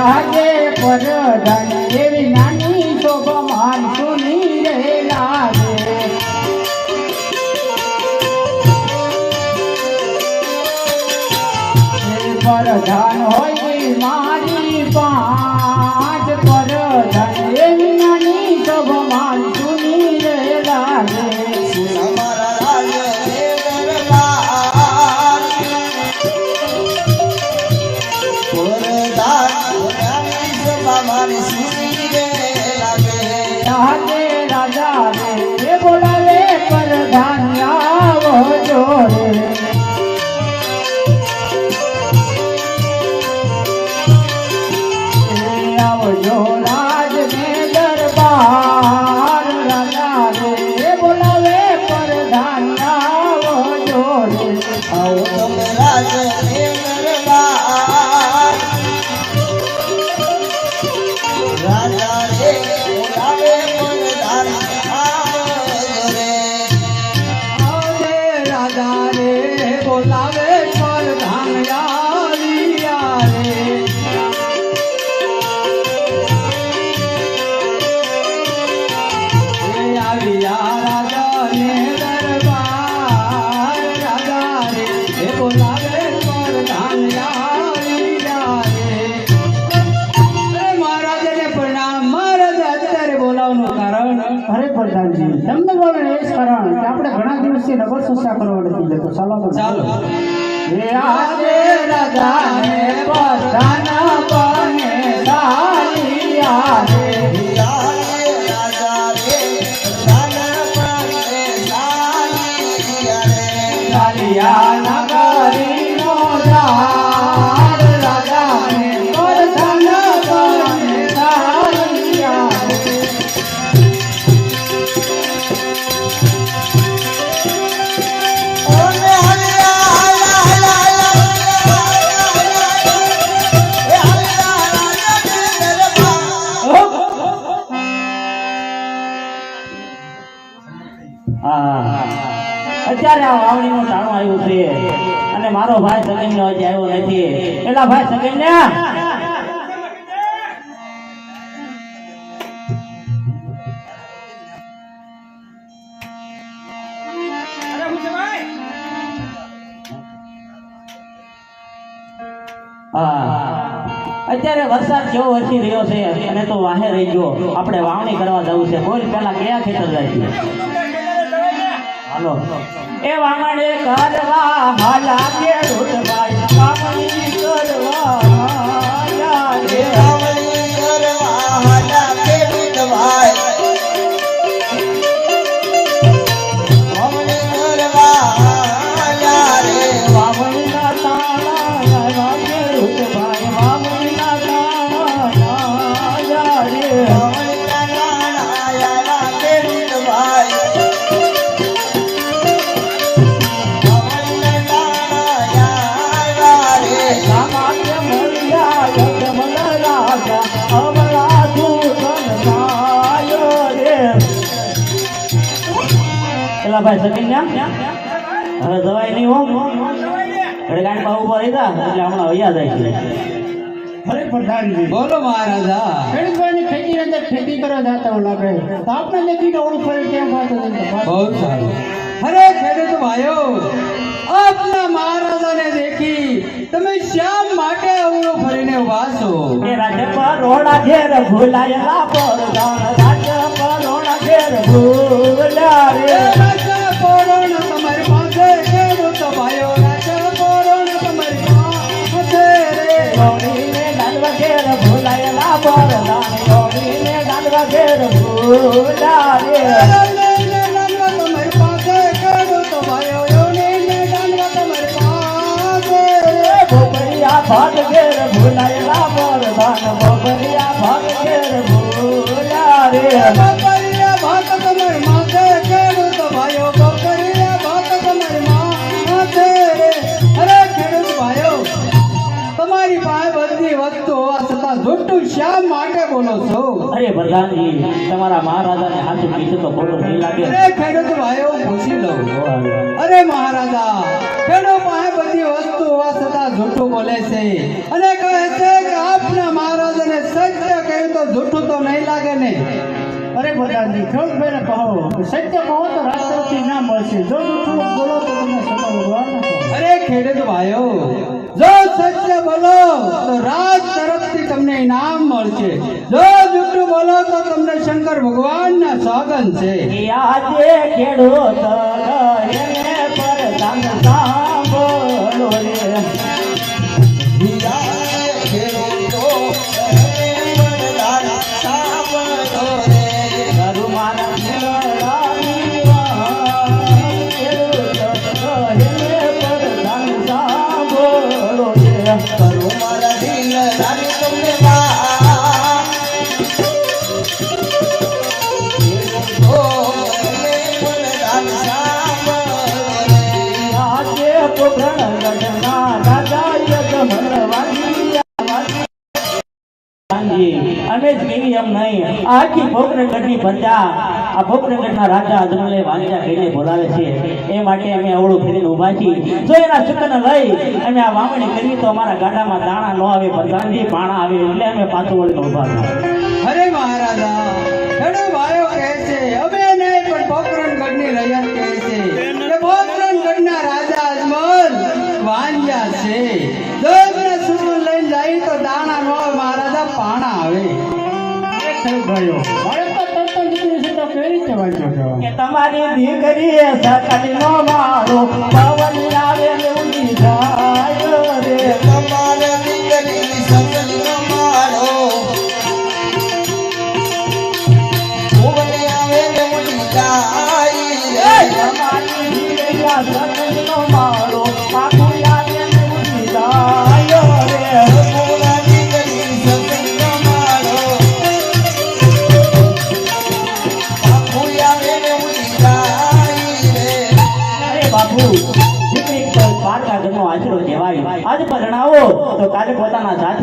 આજે પરધન એવી નાની શોભમાન સુની રે લાગે. પરધાન હોય મારી પાંચ પરધન. આવો જોડે. રે બોલાવે પ્રધાન આવ્યા રે આવ્યા રાજા ને દરબાર રાજા રે બોલાવે પ્રધાન આવ્યા રે અરે મહારાજાને પ્રણામ મહારાજ અત્યારે આપણે ઘણા દિવસથી નગર સસ્તા કરવા નથી જતો ચાલો તો. ચાલો. હે આજે રાજાને પ્રધાન બને સાલિયા રે. સાલિયા રે સાલિયા નગરીનો મારો ભાઈ સગન હજી આવ્યો નથી. એટલા ભાઈ સગન ને અત્યારે વરસાદ કેવો વરસી રહ્યો છે અને તો વાહે રહી ગયો. આપણે વાવણી કરવા જવું છે. બોલ, પેલા કયા ખેતર જાય છે? એ વામણે કરવા હાલા પેલા ભાઈ સકીન્યા હવે દવાઈ નહીં હો. ઘડી ગાડી પા ઊભા રહી એટલે હમણાં વૈયા જાય. છે બોલો મહારાજા. ખેડૂતોની ખેતીની અંદર ખેતી કરવા જતા હોય લાગે તો દેખીને ઓળખ ફરી કેમ વાત બહુ સારું. અરે ખેડૂત ભાઈઓ આપના મહારાજાને દેખી તમે શા માટે અવળો ફરીને છો એ રાજ્ય પર રોડા ઘેર ભૂલાયેલા પર રાજ રાજ્ય રોડા ઘેર ભૂલા રે રાજા પોરણ તમારી પાસે ખેડૂત ભાઈઓ રાજા પોરણ તમારી પાસે રે ડાલવા ઘેર ભૂલાયેલા પર જાણ ગોળીને ડાલવા ઘેર ભૂલા રે ભાગ ઘેર ભૂલાયેલા પ્રધાન બબરિયા ભાગ ઘેર ભૂલ્યા રે. બકરિયા ભાત તમારી માથે ખેડૂત ભાઈઓ બકરિયા ભાત તમારી માથે તમારી પાસે વસ્તુ હોવા છતાં જૂઠું શા માટે બોલો છો? અરે પ્રધાનજી તમારા મહારાજાને હાથું કીધું તો ખોટું નહીં લાગે. અરે ખેડૂત ભાઈઓ પૂછી લઉં અરે મહારાજા ખેડૂત પાસે બધી વસ્તુ હોવા છતાં જૂઠું બોલે છે. અને કહે છે કે આપના મહારાજાને સત્ય કહ્યું તો જૂઠું તો નહીં લાગે ને. અરે પ્રધાનજી ખેડૂતભાઈને કહો સત્ય કહો તો રાષ્ટ્રપતિ ના મળશે. જો બોલો તો તમને સભા ભગવાન અરે ખેડૂત ભાઈઓ જો સત્ય બોલો. તો રાજ તરફથી તમને ઇનામ મળશે. જો જૂઠું બોલો તો તમને શંકર ભગવાનના સોગન છે. આજે ખેડૂત વાગિયા. અમે જ કેવી એમ નહીં. આખી ભોગનગરની પ્રજા, આ ભોગનગરના રાજા અજમલે વાંચા કહીને બોલાવે છે. એ માટે અમે અવળું ફેરીને ઊભા છીએ. જો એના ચુકન લઈ અમે આ વાવણી કરી તો અમારા ગાડામાં દાણા ન આવે પ્રધાનજી પાણા આવે એટલે અમે પાછું વળીને ઊભા થાય. અરે મહારાજા ખેડૂત ભાઈઓ કહે છે, અમે નહીં, પણ પોખરણગઢની રૈયત કહે છે કે રાજા અજમલ વાંજા છે. જો કે તમારી દીકરી સકલી નો મારો પવન આવે ઉડી જાય